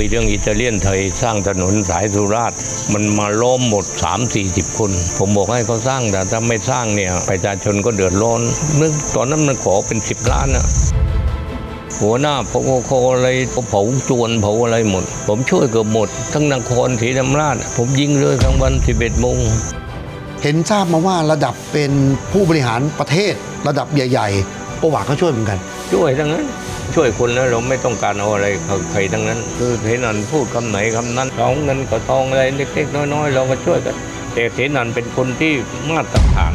คุยเรื่องอิตาเลียนไทยสร้างถนนสายสุราษฎร์มันมาล้อมหมด 3 4 0 คน ผมบอกให้เขาสร้างแต่ถ้าไม่สร้างเนี่ยประชาชนก็เดือดร้อนนึกตอนนั้นมันขอเป็น 10 ล้านอะหัวหน้าพกโคอะไรเผาจวนเผาอะไรหมด ผมช่วยเกือบหมด ทั้งนครศรีธรรมราช ผมยิงเลยทั้งวัน 11โมงเห็นทราบมาว่าระดับเป็นผู้บริหารประเทศระดับใหญ่ ๆ ประวัติก็ช่วยเหมือนกัน ช่วยทั้งนั้น ช่วยคนแล้วเราไม่ต้องการเอาอะไรใครทั้งนั้น คือเทนันพูดคำไหนคำนั้นเอาเงินก็ทองอะไรเล็กๆน้อยๆ เราก็ช่วยกันแต่เทนันเป็นคนที่มาตรฐาน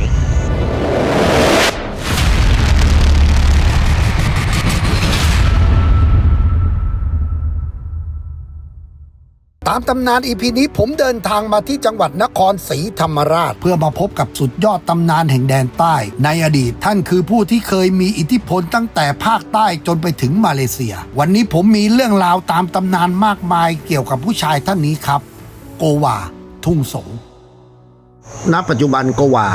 ตามตำนานอีพีนี้ผมเดินทางมาที่จังหวัดนครศรีธรรมราช เพื่อมาพบกับสุดยอดตำนานแห่งแดนใต้ ในอดีตท่านคือผู้ที่เคยมีอิทธิพลตั้งแต่ภาคใต้จนไปถึงมาเลเซีย วันนี้ผมมีเรื่องราวตามตำนานมากมายเกี่ยวกับผู้ชายท่านนี้ครับ โกวา ทุ่งสงณปัจจุบันโกว่า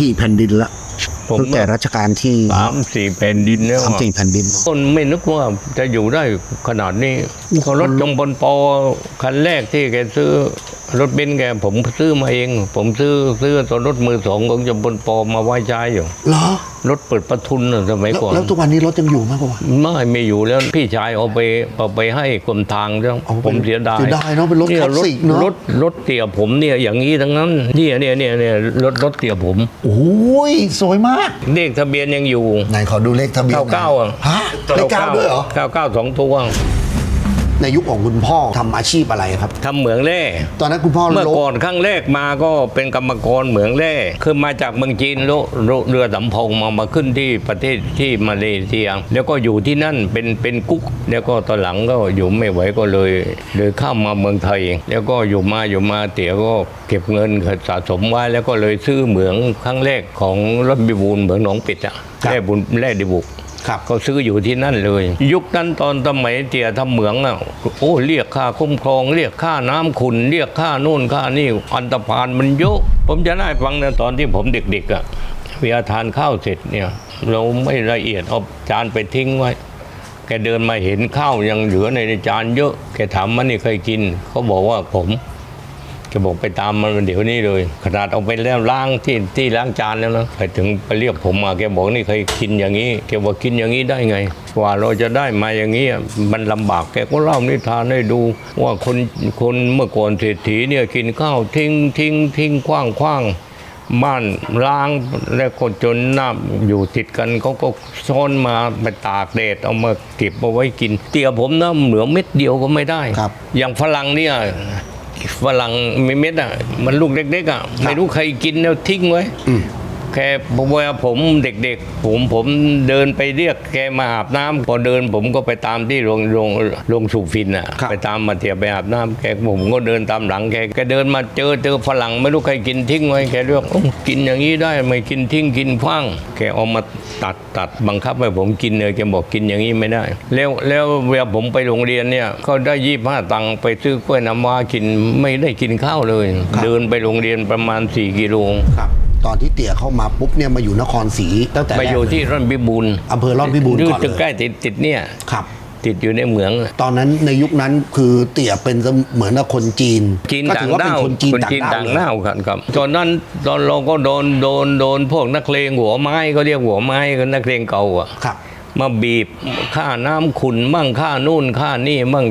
กี่แผ่นดินละ ผมตั้งแต่รัชกาลที่สามสี่แผ่นดินแล้วสามสี่แผ่นดิน คนไม่นึกว่าจะอยู่ได้ขนาดนี้ก็รถจงบนปอคันแรกที่แกซื้อ รถเบนซ์แกผมซื้อมาเอง ผมซื้อซื้อตัวรถมือสองของจงบนปอมาไว้ใช้อยู่ เหรอรถเปิดประทุนน่ะสมัยแล้วก่อนแล้วทุกวันนี้รถยังอยู่ไหมโกวาไม่ไม่อยู่แล้วพี่ชายเอาไปเอาไปให้กรมทางแล้วเอาไปผมเสียดายเสียดายเนอะเป็นรถยคลาสสิกเนอะ รถรถเตี่ยผมเนี่ยอย่างนี้ทั้งนั้นเนี่ยเนี่ยเนี่ยเนี่ยรถรถเตี่ยผมโอ้ยสวยมากเลขทะเบียนยังอยู่ไหนขอดูเลขทะเบียนหน่อยเก้าเก้าอะฮะเลขเก้าด้วยเหรอ เก้าเก้าสองตัว ในยุคของคุณพ่อทำอาชีพอะไรครับ ทำเหมืองแร่ตอนนั้นคุณพ่อเมื่อลบ ก่อนครั้งแรกมาก็เป็นกรรมกรเหมืองแร่คือมาจากเมืองจีนแล้วเรือสำเภามามาขึ้นที่ประเทศที่มาเลเซีย แล้วก็อยู่ที่นั่นเป็นเป็นกุ๊ก แล้วก็ตอนหลังก็อยู่ไม่ไหวก็เลยเลยเข้ามาเมืองไทย แล้วก็อยู่มาอยู่มาเตี๋ยก็เก็บเงินสะสมไว้แล้วก็เลยซื้อเหมืองครั้งแรกของรถบิบูลเหมืองหนองปิดอะแร่บุญแร่ดิบุก ครับก็ซื้ออยู่ที่นั่นเลย ยุคนั้นตอนสมัยเตี่ยทำเหมืองอะโอ้เรียกค่าคุ้มครอง เรียกค่าน้ำขุนเรียกค่านู่นค่านี่อันตรพานมันเยอะผมจะได้ฟังนะตอนที่ผมเด็กๆอะเวลาทานข้าวเสร็จเนี่ยเราไม่ละเอียดเอาจานไปทิ้งไว้แกเดินมาเห็นข้าวยังเหลือในจานเยอะ แกถามมันนี่เคยกิน เขาบอกว่าผม แกบอกไปตามมันเดี๋ยวนี้เลย ขนาดเอาไปแล้วล้างที่ที่ล้างจานแล้วนะไปถึงไปเรียกผมมาแกบอกนี่เคยกินอย่างนี้แกบอกกินอย่างนี้ได้ไงกว่าเราจะได้มาอย่างนี้มันลำบากแกก็เล่านิทานให้ดู ว่าคนคนเมื่อก่อนเศรษฐีเนี่ยกินข้าวทิ้งทิ้งทิ้งคว้างคว้างบ้านล้างแล้วก็จนน้ำอยู่ติดกันเขาก็ซ้อนมาไปตากแดดเอามาเก็บเอาไว้กิน เตี๋ยผมนะเหลือเม็ดเดียวก็ไม่ได้ครับอย่างฝรั่งเนี่ย ฝรั่งมีเม็ดอะ มันลูกเล็กๆอะ ไม่รู้ใครกินแล้วทิ้งไว้ แค่เวลาผมเด็กๆ ผมผมเดินไปเรียกแกมาอาบน้ำพอเดินผมก็ไปตามที่โรงโรงโรงสูบฟินอะครับไปตามมาเถียไปอาบน้ำแกผมก็เดินตามหลังแกแกเดินมาเจอเจอฝรั่งไม่รู้ใครกินทิ้งไว้แกเรียกโอ้กินอย่างนี้ได้ไม่กินทิ้งกินคว้างแกเอามาตัดตัดบังคับให้ผมกินเลยแกบอกกินอย่างนี้ไม่ได้ แล้วแล้วเวลาผมไปโรงเรียนเนี่ยเขาได้ยี่ห้าตังค์ไปซื้อกล้วยน้ำว้ากินไม่ได้กินข้าวเลยครับเดินไปโรงเรียนประมาณ 4 กิโลครับ ตอนที่เตี่ยเข้ามาปุ๊บเนี่ยมาอยู่นครศรีตั้งแต่ไปอยู่แรกเลที่ร่อนพิบูลอำเภอร่อนพิบูลก่อนจะใกเลล้ยติดติดเนี่ยครับติดอยู่ในเหมือง ตอนนั้นในยุคนั้นคือเตี่ยเป็นเหมือนกับคนจีน จีนก็ต่าถืงอว่าเป็ด้านวคนจีนคนต่างจีนด้าวต่างเลยด้าวครับครับ ตอนนั้นตอนเราก็โดนโดนโดนพวกนักเลงหัวไม้ก็เรียกหัวไม้ก็นักเลงเก่าอะครับ มาบีบค่าน้ำขุนมั่งค่านู่นค่านี่มั่ง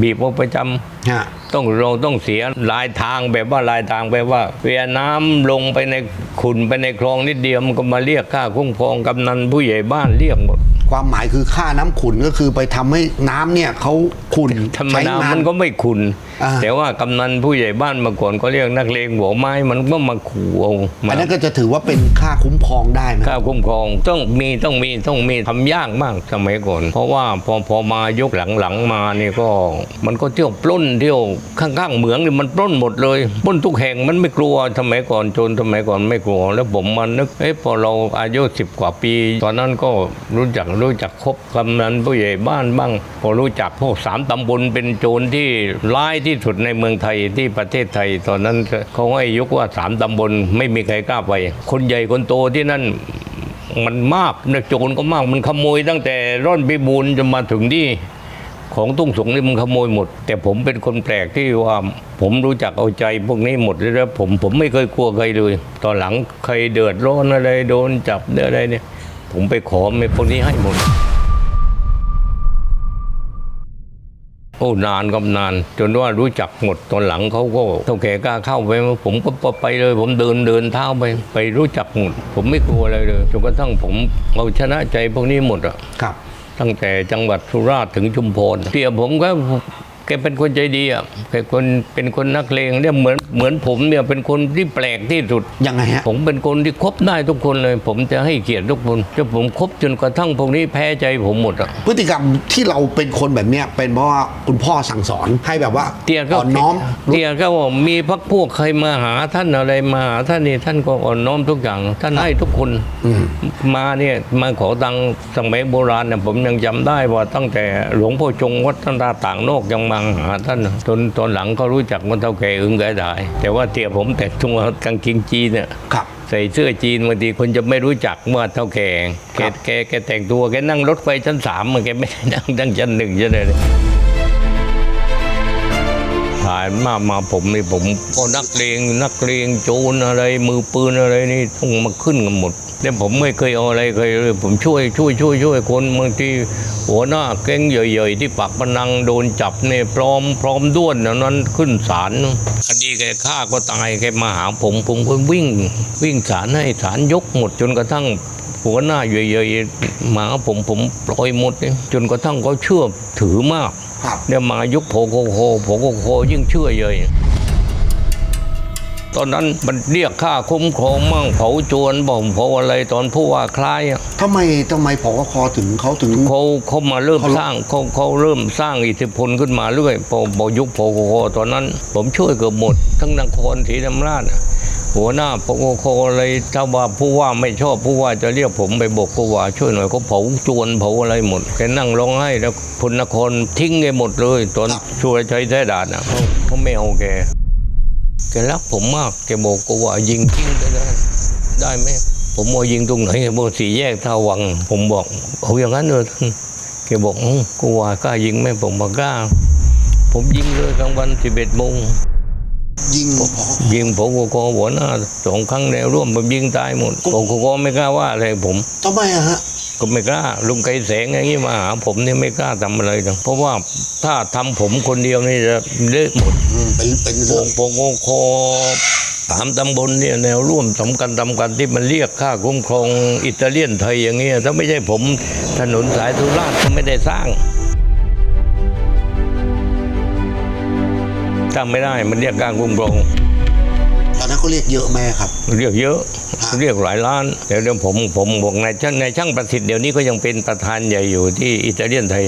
บีบเอาประจำฮะต้องเราต้องเสียลายทางแบบว่าลายทางแบบว่าเวลาน้ำลงไปในขุนไปในคลองนิดเดียวมันก็มาเรียกค่าคุ้มครองกำนันผู้ใหญ่บ้านเรียกหมด ความหมายคือค่าน้ำขุนก็คือไปทำให้น้ำเนี่ยเขาขุนธรรมใช้ดานานมันก็ไม่ขุนอ่า แต่ว่ากำนันผู้ใหญ่บ้านมาก่อนก็เรียกนักเลงหัวไม้มันก็มาขู่เอามาอันนั้นก็จะถือว่าเป็นค่าคุ้มครองได้ไหม ค่าคุ้มครองต้องมีต้องมีต้องมีทำยากมากสมัยก่อน เพราะว่าพอพอมายกหลังๆมานี่ก็ มันก็เที่ยวปล้นเที่ยวข้างๆเหมืองนี่มันปล้นหมดเลยปล้นทุกแห่งมันไม่กลัวสมัยก่อนโจรสมัยก่อนไม่กลัวแล้วผมมันนึกเอ้พอเราอายุสิบกว่าปี ตอนนั้นก็รู้จักรู้จักคบกำนันผู้ใหญ่บ้านบ้างพอรู้จักพวกสามตำบลเป็นโจรที่ร้ายที่สุดในเมืองไทยที่ประเทศไทย ตอนนั้นเขาให้ยกว่าสามตำบลไม่มีใครกล้าไป คนใหญ่คนโตที่นั่นมันมากนะโจรก็มากมันขโมยตั้งแต่ร่อนพิบูลจนมาถึงที่ของตุ้งสงนี่มันขโมยหมด แต่ผมเป็นคนแปลกที่ว่าผมรู้จักเอาใจพวกนี้หมดเลยแล้วผมผมไม่เคยกลัวใครเลย ตอนหลังใครเดือดร้อนอะไรโดนจับอะไรเนี่ย ผมไปขอไม่พวกนี้ให้หมด โอ้นานก็นาน จนว่ารู้จักหมดตอนหลังเขาก็เท่าแก่กล้าเข้าไป ผมก็ไปเลย ผมเดินเดินเท้าไป ไปรู้จักหมด ผมไม่กลัวอะไรเลยจนกระทั่งผมเอาชนะใจพวกนี้หมดอะครับ ตั้งแต่จังหวัดสุราษฎร์ถึงชุมพรเตี่ยผมก็ แกเป็นคนใจดีอะแกคนเป็นคนนักเลงเนี่ยเหมือนเหมือนผมเนี่ยเป็นคนที่แปลกที่สุด ยังไงฮะ ผมเป็นคนที่คบได้ทุกคนเลย ผมจะให้เกียรติทุกคนจะผมคบจนกระทั่งพวกนี้แพ้ใจผมหมดอะ พฤติกรรมที่เราเป็นคนแบบเนี้ยเป็นเพราะว่าคุณพ่อสั่งสอนให้แบบว่าเตียก็อ่อนน้อม เตียก็ว่ามีพักพวกใครมาหาท่านอะไรมาหาท่านนี่ท่านก็อ่อนน้อมทุกอย่าง ท่านให้ทุกคนอืม มาเนี่ยมาขอตังค์สมัยโบราณเนี่ยผมยังจำได้ว่าตั้งแต่หลวงพ่อจงวัดท่านตาต่างโลกยังมาหาท่านจนตอนหลังก็รู้จักมันเท่าแก่อึ้งแก่ได้แต่ว่าเตียผมแต่งตัวกางเกงจีนเนี่ยครับใส่เสื้อจีนบางทีคนจะไม่รู้จักว่าเท่าแก่แกครับแกแกแต่งตัวแกนั่งรถไฟชั้นสามอะแกไม่ได้นั่งนั่งชั้นหนึ่งใช่ไหมผ่านมามาผมนี่ผมก็นักเลงนักเลงโจรอะไรมือปืนอะไรนี่ต้องมาขึ้นกันหมด แต่ผมไม่เคยเอาอะไรเคยเลยผมช่วยช่วยช่วยช่วยคนบางทีหัวหน้าแก๊งใหญ่ๆที่ปักพนังโดนจับเนี่ยพร้อมพร้อมด้วนนะนั้นขึ้นศาลคดีแกฆ่าก็ตายแกมาหาผมผมก็วิ่ง วิ่งศาลให้ศาลยกหมดจนกระทั่งหัวหน้าใหญ่ๆมาหาผมผมปล่อยหมดเลยจนกระทั่งเขาเชื่อถือมากครับเนี่ยมายุคโผโคโคโผโคโคยิ่งเชื่อเลย ตอนนั้นมันเรียกค่าคุ้มครองมั่งเผาจวนบ่มเผาอะไรตอนผู้ว่าคล้ายอะทำไมทำไมพอคอถึงเขาถึง เขาเขามาเริ่มเขา สร้างเขาเขาเริ่มสร้างอิทธิพลขึ้นมาเรื่อยพอพอยุคโผโคโคตอนนั้น ผมช่วยเกือบหมด ทั้งนครศรีธรรมราชอะหัวหน้าโผโคโคอะไรถ้าว่าผู้ว่าไม่ชอบผู้ว่าจะเรียกผมไปบอกผู้ว่าช่วยหน่อยเขาเผาจวนเผาอะไรหมดแกนั่งร้องไห้แล้วพลนครทิ้งแกหมดเลย ตอนช่วยชัยแท้ด่านอะเขาเขาไม่เอาแกแก รักผมมากแกบอกกูว่ายิงทิ้งไปได้ได้ไหมผมว่ายิงตรงไหนแกบอกสี่แยกท่าวัง ผมบอกเอาอย่างนั้นเลยท่านแกบอกอื้อกูว่ากล้ายิงไหมผมบอกกล้า ผมยิงเลยกลางวันสิบเอ็ดโมงยิงพอยิงผมก็หัวหน้าสองครั้งแนวร่วมผมยิงตายหมดผมก็ไม่กล้าว่าอะไรผมทำไมอะฮะ ก็ไม่กล้าลุงไกรแสงอย่างนี้มาหาผมเนี่ยไม่กล้าทำอะไรหรอกเพราะว่าถ้าทำผมคนเดียวนี่จะเละหมดอืมเป็นเป็นโปเรื่องงโปงโงโคสามตำบลเนี่ยแนวร่วมสำคัญสำคัญที่มันเรียกค่าคุ้มครองอิตาเลียนไทยอย่างเงี้ยถ้าไม่ใช่ผมถนนสายสุราษฎร์ก็ไม่ได้สร้างถ้าไม่ได้มันเรียกการคุ้มครอง ตอนนั้นเขาเรียกเยอะแม่ครับ เรียกเยอะฮะเรียกหลายล้านเดี๋ยวเดี๋ยวผมผมบอกนายช่างนายช่างประสิทธิ์เดี๋ยวนี้ก็ยังเป็นประธานใหญ่อยู่ที่อิตาเลียนไทย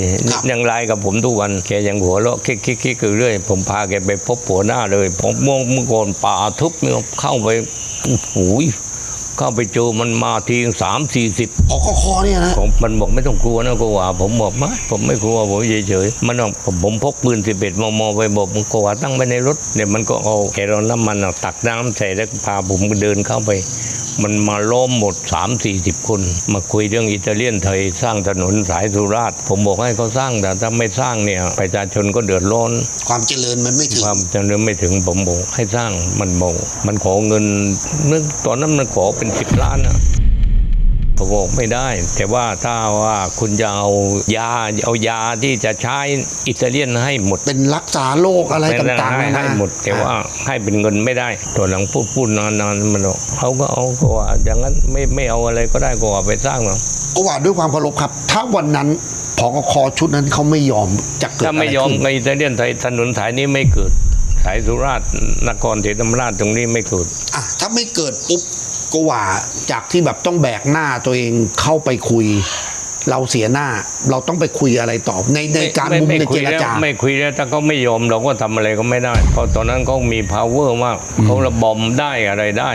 ยังไลน์กับผมทุกวันแกยังหัวเราะคิกคิกคิกอยู่เรื่อยผมพาแกไปพบหัวหน้าเลย ผมมองเมื่อก่อนป่าทุบเนี่ยเข้าไปโอ้โห เข้าไปเจอมันมาทีสามสี่สิบพอคอเนี่ยนะผมมันบอกไม่ต้องกลัวนะกูว่า ผมบอกไม่ผมไม่กลัวผมเฉยๆมันบอกผมผมพกปืนสิบเอ็ดมมไปบอกมันกูว่าตั้งไว้ในรถเนี่ยมันก็เอาแกลลอนน้ำมันอะตักน้ำใส่แล้วพาผมเดินเข้าไป มันมาล้อมหมด 3 4 0 คน มาคุยเรื่องอิตาเลียนไทยสร้างถนนสายสุราษฎร์ผมบอกให้เขาสร้างแต่ถ้าไม่สร้างเนี่ยประชาชนก็เดือดร้อน ความเจริญมันไม่ถึงความเจริญไม่ถึงผมบอกให้สร้างมันบอกมันขอเงินนึกตอนนั้นมันขอเป็นสิบล้านอะผม บอกไม่ได้ แต่ว่าถ้าว่าคุณจะเอายาเอายาที่จะใช้อิตาเลียนให้หมด เป็นรักษาโรคอะไรต่างๆให้นานาให้หมด แต่ว่าให้เป็นเงินไม่ได้ตัวหลังพูดพูดนานๆมันบอกเขาก็เอาก็ว่าอย่างนั้นไม่ไม่เอาอะไรก็ได้ก็ว่าไปสร้างหรอกก็ว่าด้วยความเคารพครับ ถ้าวันนั้นพอคอชุดนั้นเขาไม่ยอมจะเกิดถ้าอะไรไม่ยอมขึ้นในอิตาเลียนไทยถนนสายนี้ไม่เกิดสายสุราษฎร์นครศรีธรรมราชตรงนี้ไม่เกิดอะถ้าไม่เกิดปุ๊บ ก็ว่าจากที่แบบต้องแบกหน้าตัวเองเข้าไปคุย เราเสียหน้า เราต้องไปคุยอะไรต่อในในการมุมไไในคุเจยรแล้วจาไม่คุยแล้วถ้าเขาไม่ยอมเราก็ทำอะไรก็ไม่ได้ เพราะตอนนั้นเขามี power มากเขาระบอมได้อะไรได้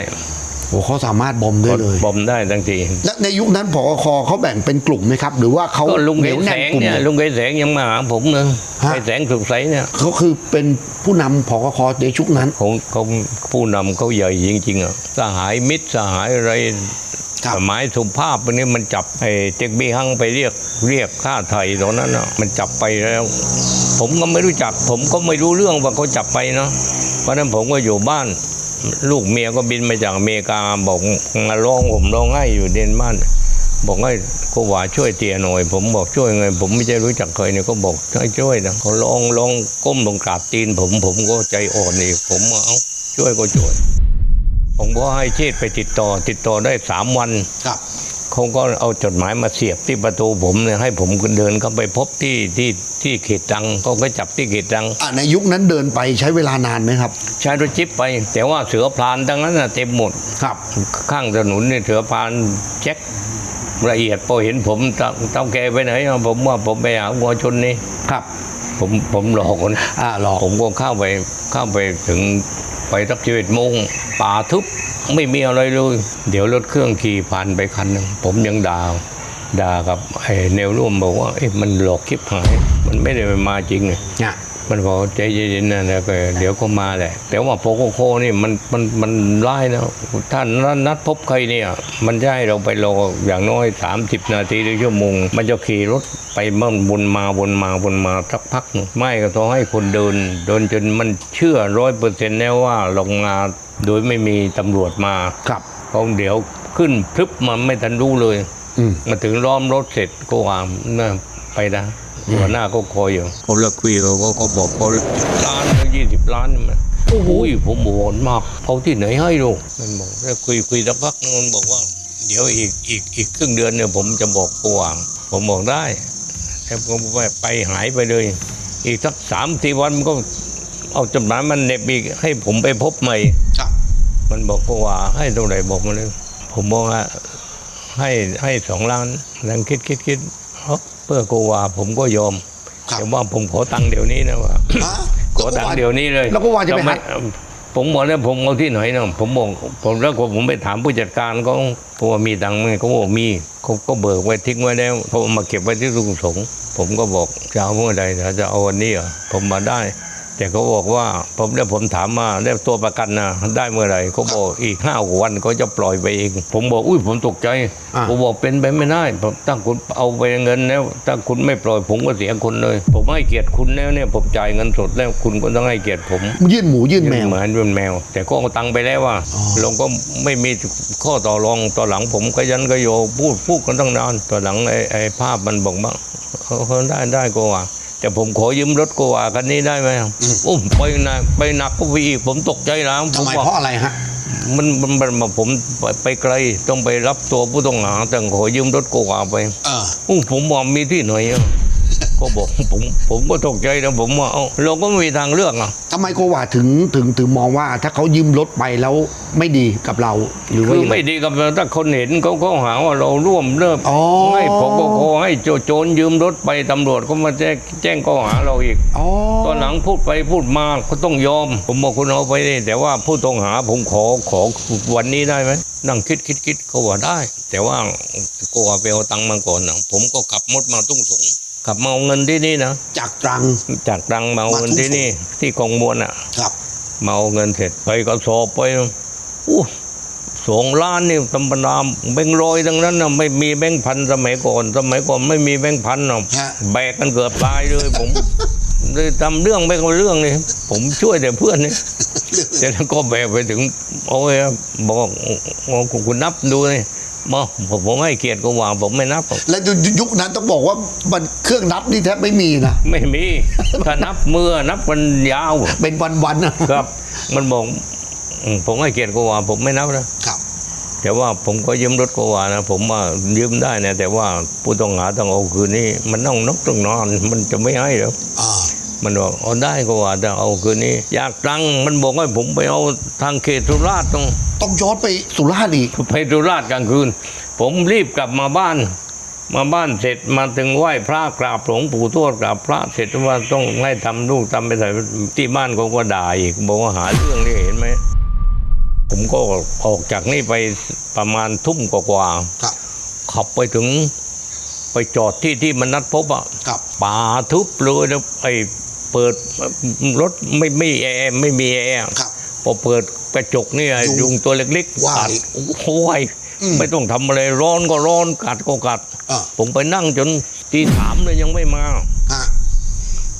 โอ้เขาสามารถบอมได้เลยบอมได้ทั้งทีและในยุคนั้นพอคอเขาแบ่งเป็นกลุ่มไหมครับ หรือว่าเขาก็ลุงเหไก่นียวแสแน่นงกลุ่มเนี่ยเลยลุงไก่แสงยังมาหาผมเลยฮะไก่แสงสุขใสเนี่ยเขาคือเป็นผู้นำพอคอในชุกนั้นของเขาผู้นำเขาใหญ่จริงๆอะสหายมิตรสหายอะไรครับหมายสุภาพวันนี้มันจับไอ้เจ๊กบี้ฮังไปเรียกเรียกค่าไถ่ตอนนั้นน่ะมันจับไปแล้ว ผมก็ไม่รู้จัก ผมก็ไม่รู้เรื่องว่าเขาจับไปเนาะเพราะฉะนั้นผมก็อยู่บ้าน ลูกเมียก็บินมาจากอเมริกาบอกมาร้องผมร้องไห้อยู่เดนมาร์กบอกให้ก็ว่าช่วยเตียหน่อย ผมบอกช่วยไง ผมไม่ใช่รู้จักเคยเนี่ยก็บอกให้ช่วยนะเขาลองลองก้มลงกราบตีน ผมผมก็ใจอ่อนอีกผมเอาช่วยก็ช่วย ผมก็ให้เชษไปติดต่อ ติดต่อได้สามวันครับ เขาก็เอาจดหมายมาเสียบที่ประตูผมเนี่ยให้ผมเดินเข้าไปพบที่ที่ที่เขตตังเขาก็จับที่เขตตังอะในยุคนั้นเดินไปใช้เวลานานไหมครับ ใช้รถจิ๊บไป แต่ว่าเสือพลานทั้งนั้นน่ะเต็มหมดครับ ข้างถนนเนี่ยเสือพลานเช็คละเอียดพอเห็นผมเต้าเต้าแกไปไหนอะผมว่าผมไปหาวัวชนนี่ครับผมผมหลอกคนอ่าหลอกผมก็เข้าไปเข้าไปถึงไปสักชีวิตโมงป่าทึบ ไม่มีอะไรเลย เดี๋ยวรถเครื่องขี่ผ่านไปคันหนึ่งผมยังด่าด่ากับไอ้แนวร่วมบอกว่าเอ๊ะมันหลอกคลิปหาย มันไม่ได้มาจริงเลยเนี่ยมันบอกใจเย็นๆนะแล้วก็เดี๋ยวก็มาแหละ แต่ว่าโปโกโคนี่มันมันมันไล่นะถ้านัดนัดพบใครเนี่ย มันจะให้เราไปรออย่างน้อย 30 นาทีหรือชั่วโมง มันจะขี่รถ ไปมันวนมาวนมาวนมาสักพักหนึ่งไม่ก็ต้องให้คนเดินเดินจนมันเชื่อร้อยเปอร์เซ็นต์แล้วว่าลงมาโดยไม่มีตำรวจมาครับเพราะเดี๋ยวขึ้นพรึบมันไม่ทันรู้เลยอืมมาถึงล้อมรถเสร็จก็วางนะไปนะหัวหน้าก็คอยอยู่เขาเลิกคุยเขาก็เขาบอกเขาล้านยี่สิบล้านนี่มันโอ้โหผมโหดมากเขาที่ไหนให้ลูกมันบอกแล้วคุยคุยสักพักนึงมันบอกว่า เดี๋ยวอีกอีกอีกครึ่งเดือนเนี่ยผมจะบอกกวางผมบอกได้ แต่ผมไปไปหายไปเลย อีกสักสามสี่วันมันก็เอาจดหมายมันเหน็บอีกให้ผมไปพบใหม่ครับมันบอกก็ว่าให้เท่าไหร่บอกมาเลย ผมบอกว่าให้ให้สองล้านแล้วคิดคิดคิดเอ้าเพื่อโกวาผมก็ยอมครับแต่ว่าผมขอตังค์เดี๋ยวนี้นะว่าฮะขอตังค์เดี๋ยวนี้เลย แล้วก็ว่าจะไปหาม่ ผมบอกแล้วผมเอาที่ไหนนะผมบอกผมแล้วก็ผมไปถามผู้จัดการเขาเขาว่ามีตังค์ไหมเขาบอกมีเขาก็เบิกไว้ทิ้งไว้แล้วเขาเอามาเก็บไว้ที่ลุงสงผมก็บอกจะเอาเมื่อใดจะเอาวันนี้เหรอผมมาได้ แต่เขาบอกว่าผมแล้วผมถามมาแล้วตัวประกันนะได้เมื่อไหร่เขาบอกอีกห้าวันเขาจะปล่อยไปเอง ผมบอกอุ้ยผมตกใจอ่าผมบอกเป็นไปไม่ได้ผมถ้าคุณเอาไปเงินแล้วถ้าคุณไม่ปล่อยผมก็เสียคนเลย ผมให้เกียรติคุณแล้วเนี่ยผมจ่ายเงินสดแล้วคุณก็ต้องให้เกียรติผม ยื่นหมูยื่นแมวเหมือนเป็นแมว แต่ก็เอาตังค์ไปแล้วว่าอ๋อเราก็ไม่มีข้อต่อรองต่อหลังผมก็ยันก็โยพูดพูดกันตั้งนานต่อหลังไอ้ไอ้ภาพมันบอกว่าเออเออได้ได้ก็ว่า แต่ผมขอยืมรถโกวาคันนี้ได้ไหมโอ้ไปหนักไปหนักก็ไปอีก ผมตกใจแล้วผทำมไมบอกเพราะอะไรฮะมันมันมันมันผมไปไปไกลต้องไปรับตัวผู้ต้องหาแต่ขอยืมรถโกวาไปเอออู้ผมบอกมีที่ไหนอะ ก็บอกผมผมก็ตกใจนะผมว่าเอ้าเราก็ไม่มีทางเลือกอะทำไมโกวาถึงถึงถึงมองว่า ถ้าเขายืมรถไปแล้วไม่ดีกับเรา หรือว่าคือยังไงไม่ดีกับเราถ้าคนเห็นเขาก็หาว่าเราร่วมเริ่มอ๋อ ให้ผมก็ขอให้โจโจรยืมรถไปตำรวจก็มาแจ้งแจ้งข้อหาเราอีก อ๋อตอนหลังพูดไปพูดมาก็ต้องยอม ผมบอกคุณเอาไปดิแต่ว่าผู้ต้องหาผมขอขอวันนี้ได้ไหมนั่งคิดคิดคิดเขาว่าได้ แต่ว่าก็ว่าไปเอาตังค์มาก่อนนะผมก็ขับรถมาตุ้งสง ขับมาเอาเงินที่นี่นะจากตรังจากตรังมาเอาเงินที่นี่ ที่กองมวลอะ ครับมาเอาเงินเสร็จไปก็สอบไปอู้สองล้านนี่ธรรมดาแบงค์ร้อยทั้งนั้นนะไม่มีแบงค์พันสมัยก่อน สมัยก่อนไม่มีแบงค์พันนะฮะแบกกันเกือบตายเลยผมเลยทำเรื่องไม่ก็เรื่องเลยผมช่วยแต่เพื่อนนี่แต่แล้วก็แบกไปถึงโอ้ยบอกบอกคุณนับดูเลยมา ผมผมให้เกียรติก็ว่าผมไม่นับหรอกและยุคนั้นต้องบอกว่ามันเครื่องนับนี่แทบไม่มีนะไม่มีถ้านับมือนับมันยาว เป็นวันๆนะครับ มันบอกอืมผมให้เกียรติก็ว่าผมไม่นับนะครับ แต่ว่าผมก็ยืมรถก็ว่านะผมว่ายืมได้นะแต่ว่าผู้ต้องหาต้องเอาคืนนี้มันต้องนกต้องนอน มันจะไม่ให้หรอกอ่า มันบอกเอาได้ก็ว่าแต่เอาคืนนี้ อยากตังค์มันบอกให้ผมไปเอาทางเขตสุราษฎร์ตรงต้องย้อนไปสุราษฎร์อีกไปสุราษฎร์กลางคืน ผมรีบกลับมาบ้าน มาบ้านเสร็จมาถึงไหว้พระกราบหลวงปู่ทวดกราบพระเสร็จว่าต้องให้ทำลูกทำไปใส่ที่บ้านเขาก็ด่าอีกบอกว่าหาเรื่องนี่เห็นไหมผมก็ออกจากนี่ไปประมาณทุ่มกว่าๆครับขับไปถึงไปจอดที่ที่มันนัดพบอะครับป่าทึบเลยแล้วไอ้ เปิดรถไม่ไม่แอร์ไม่มีแอร์ครับ พอเปิดกระจกนี่ไอ้ยุงยุงตัวเล็กๆว่ายกัดโอ้โหยอืมไม่ต้องทำอะไรร้อนก็ร้อนกัดก็กัด อ่า ผมไปนั่งจนตีสามเลยยังไม่มา ฮะ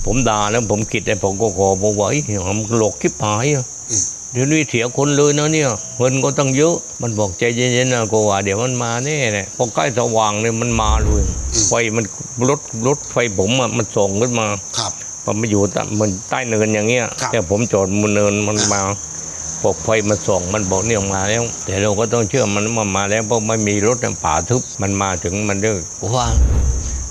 ผมด่าแล้วผมคิดไอ้ผมก็ขอบอกว่าไอ้ยมันหลอกคิบหายอะอืม เดี๋ยวนี้เสียคนเลยนะเนี่ยเงินก็ตั้งเยอะ มันบอกใจเย็นๆนะก็ว่าเดี๋ยวมันมาแน่แหละพอใกล้สว่างเนี่ยมันมาเลยไฟมันรถรถไฟผมอะมันส่องขึ้นมา ครับ พอมาอยู่ใต้มันใต้เนินอย่างเงี้ยครับแต่ผมจอดบนเนินมันมาบอกไฟมันส่องมันบอกเนี่ยมาแล้ว แต่เราก็ต้องเชื่อมันว่ามาแล้วเพราะไม่มีรถในป่าทึบมันมาถึงมันเด้อว่า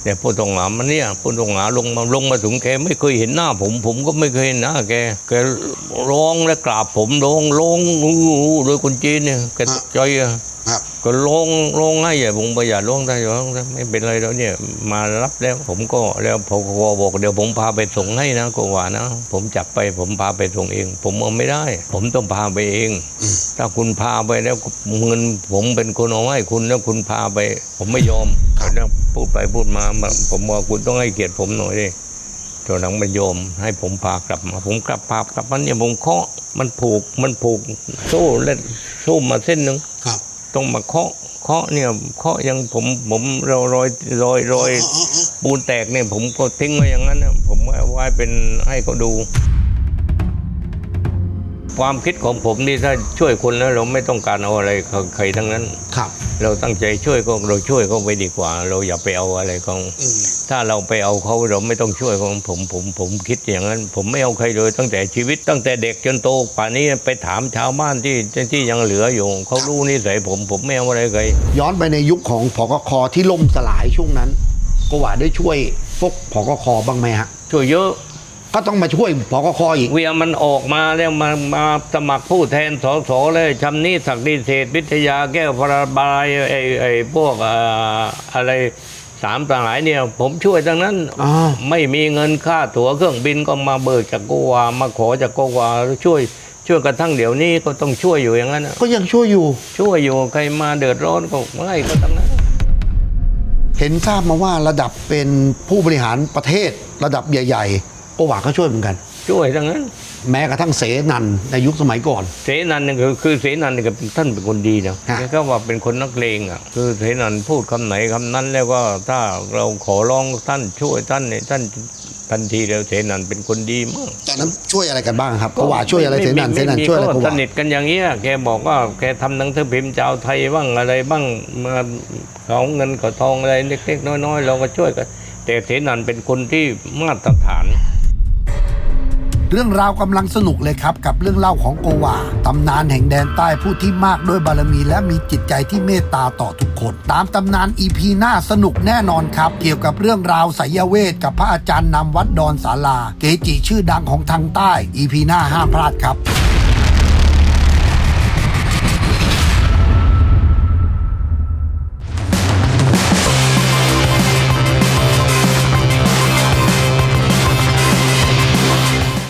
เนี่ยผู้ต้องหามันเนี่ยผู้ต้องหาลงมาลงมาถึงแกไม่เคยเห็นหน้าผม ผมก็ไม่เคยเห็นหน้าแกแกร้องและกราบผมร้องร้องอู้หูโดยคนจีนเนี่ยแกตกใจอะครับ ก็ร้องร้องให้ใหญ่ผมไปอย่าร้องได้ร้องได้ไม่เป็นไรแล้วเนี่ยมารับแล้วผมก็แล้วพอกบอกเดี๋ยวผมพาไปส่งให้นะก็ว่านะ ผมจับไปผมพาไปส่งเอง ผมเอาไม่ได้ ผมต้องพาไปเองอืมถ้าคุณพาไปแล้วเงินผมเป็นคนเอาให้คุณแล้วคุณพาไป ผมไม่ยอมแล้วพูดไปพูดมาผมว่าคุณต้องให้เกียรติผมหน่อยดิตอนหลังมันยอมให้ผมพากลับมา ผมกลับพากลับมาเนี่ยผมเคาะมันผูกมันผูกโซ่และโซ่มาเส้นหนึ่งครับ ต้องมาเคาะเคาะเนี่ยเคาะยังผมผมรอรอยรอยรอยปูนแตกเนี่ยผมก็ทิ้งไว้อย่างนั้นนะผมว่าไว้เป็นให้เขาดู ความคิดของผมนี่ถ้าช่วยคนแล้วเราไม่ต้องการเอาอะไรใครทั้งนั้นครับ เราตั้งใจช่วยก็เราช่วยเขาไปดีกว่า เราอย่าไปเอาอะไรเขาอืมถ้าเราไปเอาเขาเราไม่ต้องช่วยเขาผมผมผมคิดอย่างนั้น ผมไม่เอาใครเลยตั้งแต่ชีวิตตั้งแต่เด็กจนโตป่านนี้ไปถามชาวบ้านที่ที่ยังเหลืออยู่เขารู้นิสัยผมผมไม่เอาอะไรใครย้อนไปในยุคของพกคที่ล่มสลายช่วงนั้น ก็ว่าได้ช่วยพวกพกคบ้างไหมฮะช่วยเยอะ ก็ต้องมาช่วยพกคอีก เวียมันออกมาแล้วมามาสมัครผู้แทนสสเลยชำนี้ศักดิเศษวิทยาแก้วพระบายไอ้ไอ้พวกอ่าอะไรสามต่างหลายเนี่ย ผมช่วยทั้งนั้น อ่า ไม่มีเงินค่าตั๋วเครื่องบินก็มาเบิกจากโกวามาขอจากโกวาช่วย ช่วยกระทั่งเดี๋ยวนี้ก็ต้องช่วยอยู่อย่างนั้นน่ะก็ยังช่วยอยู่ ช่วยอยู่ใครมาเดือดร้อนก็ไม่ก็ทั้งนั้น เห็นทราบมาว่าระดับเป็นผู้บริหารประเทศระดับใหญ่ ๆ ก็ว่าก็ช่วยเหมือนกัน ช่วยทั้งนั้น แม้กระทั่งเสนันในยุคสมัยก่อน เสนันเนี่ยคือคือเสนันเนี่ยก็ท่านเป็นคนดีนะฮะแกก็ว่าเป็นคนนักเลงอะคือเสนันพูดคำไหนคำนั้นแล้วก็ถ้าเราขอร้องท่านช่วยท่านเนี่ยท่านทันทีแล้วเสนันเป็นคนดีมาก ตอนนั้นช่วยอะไรกันบ้างครับก็ว่าช่วยอะไรเสนันม่เสม่นันม่ช่วยอะไรก็ก็สว่านิทกันอย่างเงี้ยแกบอกว่าแกทำหนังสือพิมพ์ชาวไทยบ้างอะไรบ้างมาเขาเงินเขาทองอะไรเล็กๆน้อยๆเราก็ช่วยกัน แต่เสนันเป็นคนที่มาตรฐาน เรื่องราวกำลังสนุกเลยครับ กับเรื่องเล่าของโกวาตำนานแห่งแดนใต้ผู้ที่มากด้วยบารมี และมีจิตใจที่เมตตาต่อทุกคน ตามตำนานอีพีหน้าสนุกแน่นอนครับ เกี่ยวกับเรื่องราวไสยเวทกับพระอาจารย์นำวัดดอนศาลา เกจิชื่อดังของทางใต้อีพีหน้าห้ามพลาดครับ